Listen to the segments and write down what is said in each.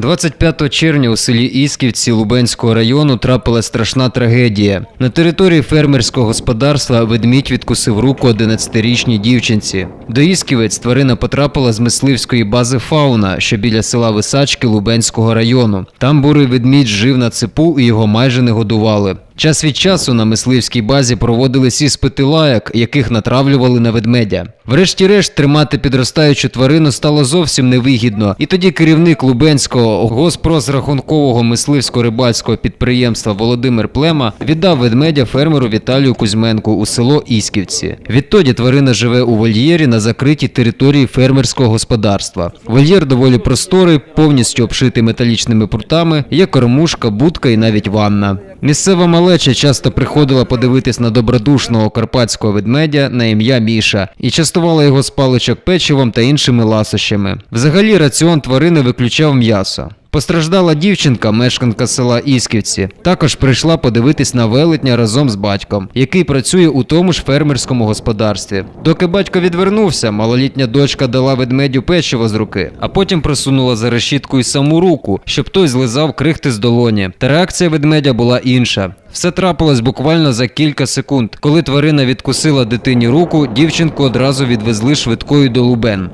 25 червня у селі Ісківці Лубенського району трапила страшна трагедія. На території фермерського господарства ведмідь відкусив руку 11-річній дівчинці. До Ісківець тварина потрапила з мисливської бази Фауна, що біля села Висачки Лубенського району. Там бурий ведмідь жив на цепу і його майже не годували. Час від часу на мисливській базі проводились іспити лаяк, яких натравлювали на ведмедя. Врешті-решт тримати підростаючу тварину стало зовсім невигідно, і тоді керівник Лубенського госпрозрахункового мисливсько-рибальського підприємства Володимир Плема віддав ведмедя фермеру Віталію Кузьменку у село Ісківці. Відтоді тварина живе у вольєрі на закритій території фермерського господарства. Вольєр доволі просторий, повністю обшитий металічними прутами, є кормушка, будка і навіть ванна. Місцева малеча часто приходила подивитись на добродушного карпатського ведмедя на ім'я Міша і частувала його з паличок печивом та іншими ласощами. Взагалі раціон тварини виключав м'ясо. Постраждала дівчинка, мешканка села Ісківці, також прийшла подивитись на велетня разом з батьком, який працює у тому ж фермерському господарстві. Доки батько відвернувся, малолітня дочка дала ведмедю печиво з руки, а потім просунула за решітку й саму руку, щоб той злизав крихти з долоні. Та реакція ведмедя була інша. Все трапилось буквально за кілька секунд. Коли тварина відкусила дитині руку, дівчинку одразу відвезли швидкою до Лубен.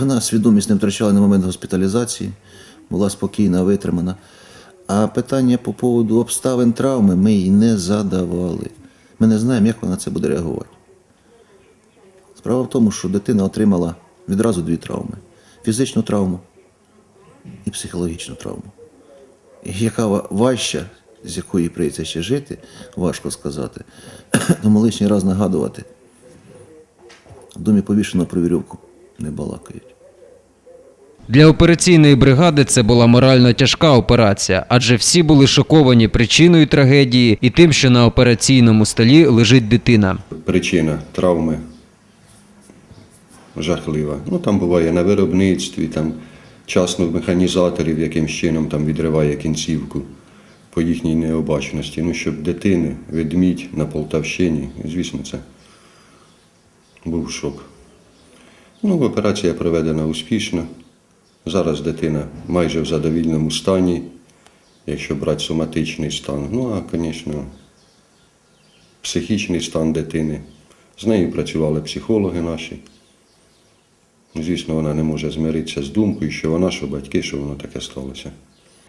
Вона свідомість не втрачала на момент госпіталізації, була спокійна, витримана. А питання по поводу обставин травми ми їй не задавали. Ми не знаємо, як вона це буде реагувати. Справа в тому, що дитина отримала відразу дві травми: фізичну травму і психологічну травму. Яка ва- важча, з якої прийдеться ще жити, важко сказати. Тому лишній раз нагадувати. В домі повішено про вірьовку не балакають. Для операційної бригади це була морально тяжка операція, адже всі були шоковані причиною трагедії і тим, що на операційному столі лежить дитина. причина травми жахлива. Ну там буває на виробництві, там часно в механізаторів якимсь чином там відриває кінцівку по їхній необачності. Ну, щоб дитини, ведмідь на Полтавщині, звісно, це був шок. Ну, операція проведена успішно. Зараз дитина майже в задовільному стані, якщо брати соматичний стан. Ну, а, звісно, психічний стан дитини. З нею працювали психологи наші. Звісно, вона не може змиритися з думкою, що вона, що батьки, що воно таке сталося.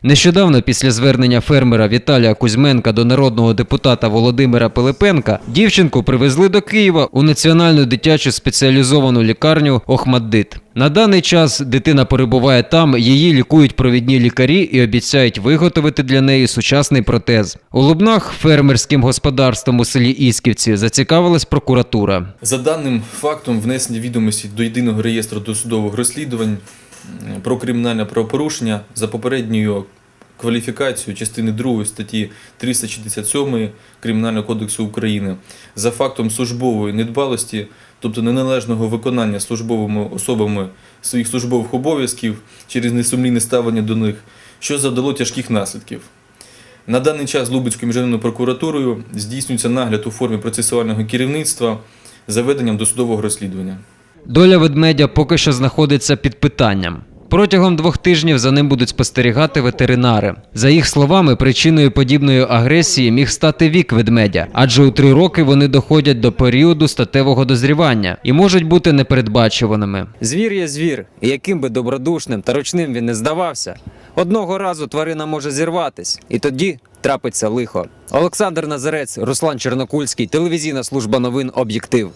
Нещодавно, після звернення фермера Віталія Кузьменка до народного депутата Володимира Пилипенка, дівчинку привезли до Києва у національну дитячу спеціалізовану лікарню Охмаддит. На даний час дитина перебуває там, її лікують провідні лікарі і обіцяють виготовити для неї сучасний протез. У Лубнах фермерським господарством у селі Ісківці зацікавилась прокуратура. За даним фактом внесення відомості до єдиного реєстру досудових розслідувань про кримінальне правопорушення за попередньою кваліфікацією частини 2 статті 367 Кримінального кодексу України за фактом службової недбалості, тобто неналежного виконання службовими особами своїх службових обов'язків через несумлінне ставлення до них, що завдало тяжких наслідків. На даний час Лубицькою міжнародною прокуратурою здійснюється нагляд у формі процесуального керівництва за веденням досудового розслідування. Доля ведмедя поки що знаходиться під питанням. Протягом двох тижнів за ним будуть спостерігати ветеринари. За їх словами, причиною подібної агресії міг стати вік ведмедя, адже у три роки вони доходять до періоду статевого дозрівання і можуть бути непередбачуваними. Звір є звір, яким би добродушним та ручним він не здавався, одного разу тварина може зірватись, і тоді трапиться лихо. Олександр Назарець, Руслан Чернокульський, телевізійна служба новин Об'єктив.